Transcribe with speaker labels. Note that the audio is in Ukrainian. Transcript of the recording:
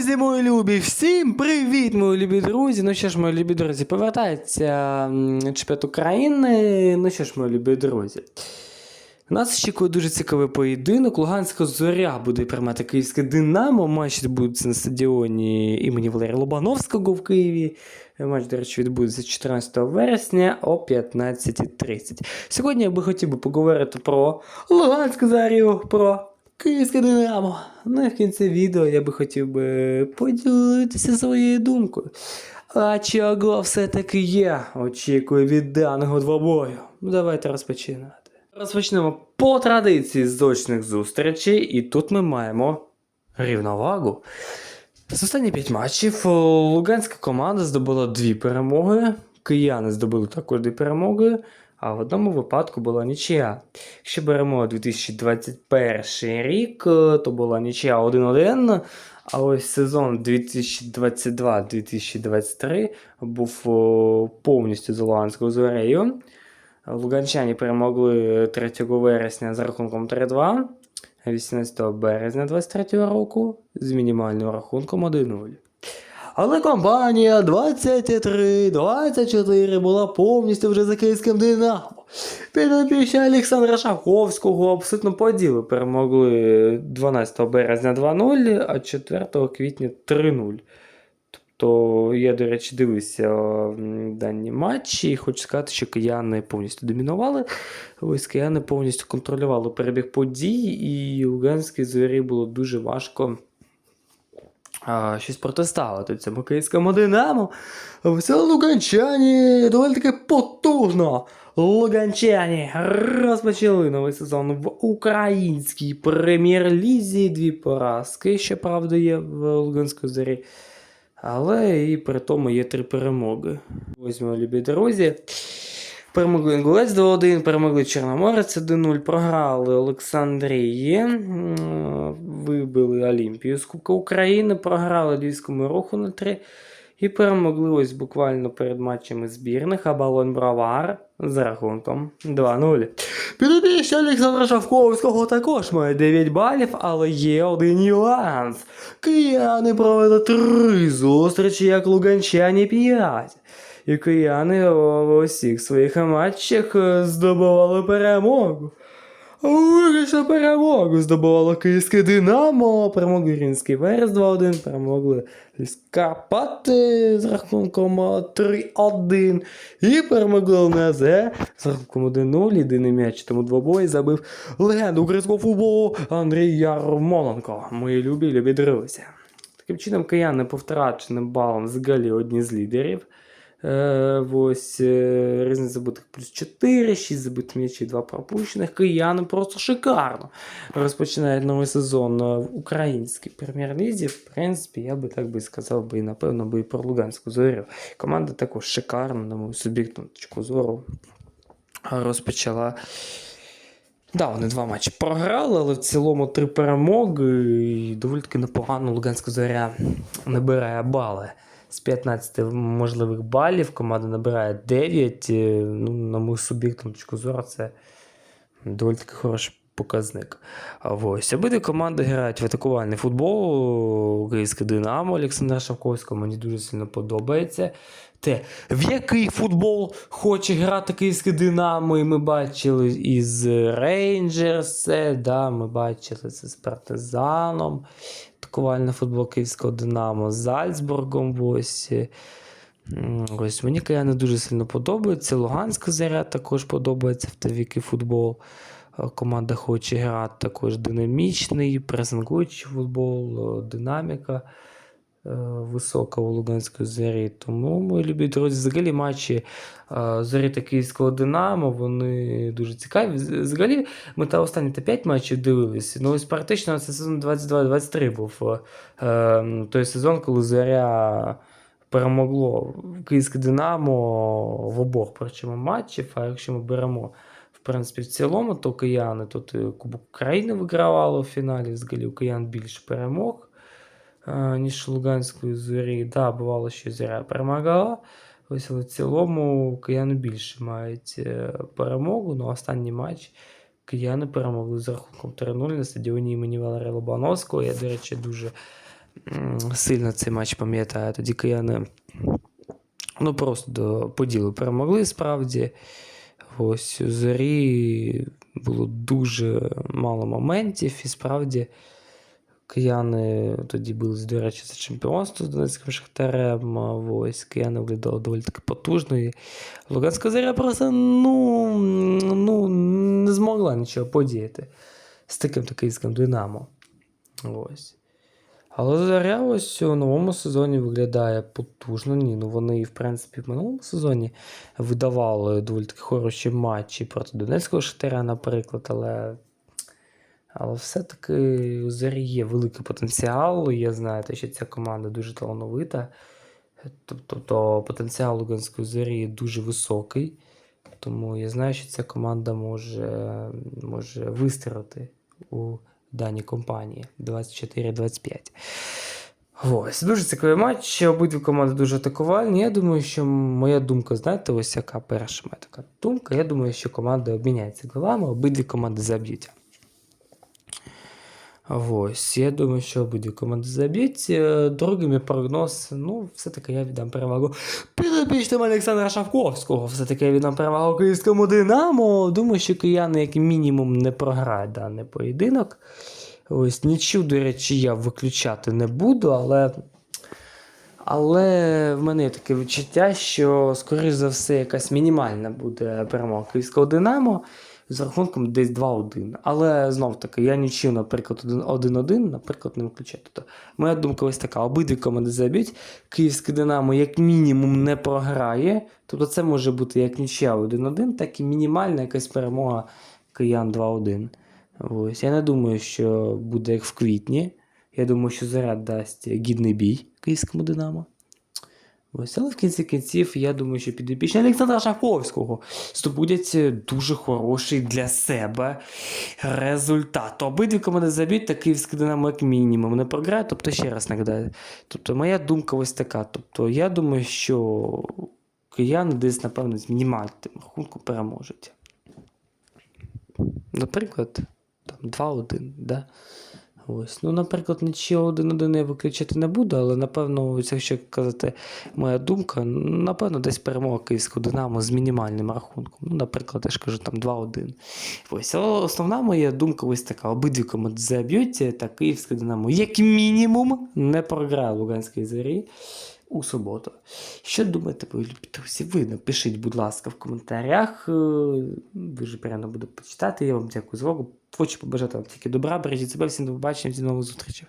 Speaker 1: Друзі, мої любі, всім привіт, мої любі друзі. Ну що ж, мої любі друзі, повертається чемпіонат України. Ну що ж, мої любі друзі. Нас очікує дуже цікавий поєдинок. Луганська зоря буде приймати київське Динамо. Матч відбудеться на стадіоні імені Валерія Лобановського в Києві. Матч, до речі, відбудеться 14 вересня о 15.30. Сьогодні я би хотів би поговорити про Луганську зорю, про Київське Динамо. Ну і в кінці відео я би хотів би поділитися своєю думкою. А чого все-таки я очікую від даного двобою? Ну, Давайте розпочинати. Розпочнемо по традиції з очних зустрічей, і тут ми маємо рівновагу. З останні 5 матчів луганська команда здобула дві перемоги, кияни здобули також дві перемоги, а в одному випадку була нічия. Якщо беремо 2021 рік, е, то була нічия 1-1, а ось сезон 2022-2023 був о, повністю за Луганською зорею. Луганчані перемогли 3 вересня за рахунком 3-2, 18 березня 2023 року з мінімальним рахунком 1-0. Але компанія 23-24 була повністю вже за київським Динамо. Підопічні Олександра Шаховського абсолютно по ділу перемогли 12 березня 2-0, а 4 квітня 3-0. Тобто я, до речі, дивився дані матчі і хочу сказати, що кияни повністю домінували. Ось кияни повністю контролювали перебіг подій, і Луганській зорі було дуже важко а, щось протиставити цьому київському динамо. Все луганчані доволі таки потужно. Луганчані розпочали новий сезон в українській прем'єр-лізі. Дві поразки, щоправда, є в Луганській зорі. Але і при тому є три перемоги. Ось мої любі друзі. Перемогли Інгулець 2-1, перемогли Чорноморець 1-0, програли Олександрії, вибили Олімпію з Кубка України, програли Львівському руху на 3 і перемогли ось буквально перед матчами збірних Абалон Бравар з рахунком 2-0. Підопічні Олександра Шавковського також має 9 балів, але є один нюанс. Кияни провели три зустрічі, як луганчані 5. І кияни у усіх своїх матчах е, здобували перемогу. Вирішили перемогу здобувало Київське Динамо, перемогли Рінський Верес 2-1, перемогли Карпати з рахунком е, 3-1 і перемогли ЛНЗ з рахунком 1-0. Єдиний м'яч тому двобої забив легенду українського футболу Андрій Ярмоленко. Мої любі любі друзі. Таким чином, кияни по втраченим балам взагалі одні з лідерів. Е, ось е, різниця забитих плюс 4, 6 забитих м'ячів, 2 пропущених. Кияни просто шикарно розпочинають новий сезон е, в українській прем'єр-лізі. В принципі, я би так би сказав, би і напевно би і про Луганську зорю. Команда також шикарно, на мою суб'єктну точку зору, розпочала. Да, вони два матчі програли, але в цілому три перемоги. І доволі таки непогано Луганська зоря набирає бали. З 15 можливих балів команда набирає 9. Е, Ну, на мою суб'єктну точку зору, це доволі таки хороший показник. Ось. Обидві команди грають в атакувальний футбол. Київське Динамо Олександра Шавковського мені дуже сильно подобається. Те, в який футбол хоче грати Київське Динамо, і ми бачили із Рейнджерс, да, ми бачили це з Партизаном, атакувальний футбол Київського Динамо, з Зальцбургом. Ось. Ось мені каяни дуже сильно подобається. Луганська заря також подобається в Тавіки футбол. Е, Команда хоче грати також динамічний, пресингуючий футбол, е, динаміка висока у Луганської зорі. Тому, мої любі друзі, взагалі матчі е, зорі та Київського Динамо, вони дуже цікаві. Взагалі, ми та останні та 5 матчів дивилися. Ну, ось практично це сезон 22-23 був е, е, той сезон, коли зоря перемогло Київське Динамо в обох причому матчів. А якщо ми беремо в принципі в цілому, то кияни тут Кубок України вигравали в фіналі, взагалі у киян більше перемог, е, ніж Луганської зорі. Да, бувало, що зоря перемагала. Ось але в цілому кияни більше мають е, перемогу. Ну, останній матч кияни перемогли з рахунком 3-0 на стадіоні імені Валерія Лобановського. Я, до речі, дуже сильно цей матч пам'ятаю. Тоді кияни ну, просто до поділу перемогли справді. Ось у зорі було дуже мало моментів, і справді кияни тоді бились, до речі, за чемпіонство з Донецьким Шахтарем. Ось кияни виглядали доволі таки потужно. І Луганська зоря просто ну, ну, не змогла нічого подіяти з таким київським Динамо. Ось. Але Зоря ось у новому сезоні виглядає потужно. Ні, ну вони, в принципі, в минулому сезоні видавали доволі таки хороші матчі проти Донецького Шахтаря, наприклад, але. Але все-таки у Зорі є великий потенціал. Я знаю, те, що ця команда дуже талановита. Тобто то потенціал Луганської зорі дуже високий. Тому я знаю, що ця команда може, може вистрілити у даній компанії 24-25. Ось, дуже цікавий матч. Обидві команди дуже атакувальні. Я думаю, що моя думка, знаєте, ось яка перша моя така думка. Я думаю, що команди обміняються голами, обидві команди заб'ють. Ось, я думаю, що обидві команди. Е, Другий мій прогноз, ну, все-таки я віддам перевагу підопічним Олександра Шавковського. Все-таки я віддам перевагу київському Динамо. Думаю, що кияни, як мінімум, не програють даний поєдинок. Ось нічого, до речі, я виключати не буду, але. Але в мене є таке відчуття, що, скоріш за все, якась мінімальна буде перемога київського Динамо з рахунком десь 2-1. Але знов таки, я нічого, наприклад, 1-1, наприклад, не виключаю. Тобто, моя думка ось така: обидві команди заб'ють. Київське Динамо, як мінімум, не програє. Тобто, це може бути як нічия 1-1, так і мінімальна якась перемога киян 2-1. Ось. Я не думаю, що буде як в квітні. Я думаю, що заряд дасть гідний бій київському Динамо. Ось, але в кінці кінців, я думаю, що підопічні Олександра Шаховського здобудять дуже хороший для себе результат. Обидві команди заб'ють, та київський Динамо як мінімум не програє, тобто ще раз нагадаю. Тобто, моя думка ось така. Тобто, я думаю, що кияни десь, напевно, з мінімальним рахунком переможуть. Наприклад, там 2-1, да? Ось. Ну, наприклад, нічого один-один я виключати не буду, але напевно, якщо казати моя думка, напевно, десь перемога київського Динамо з мінімальним рахунком. Ну, наприклад, я ж кажу там 2-1. Ось. Але основна моя думка ось така: обидві команди заб'ють, та київське Динамо, як мінімум, не програє Луганській зорі. У суботу. Що думаєте, ви друзі? Ви напишіть, будь ласка, в коментарях. Дуже приємно буде почитати. Я вам дякую за увагу. Хочу побажати вам тільки добра, бережіть себе, всім до побачення, всім нових зустрічей.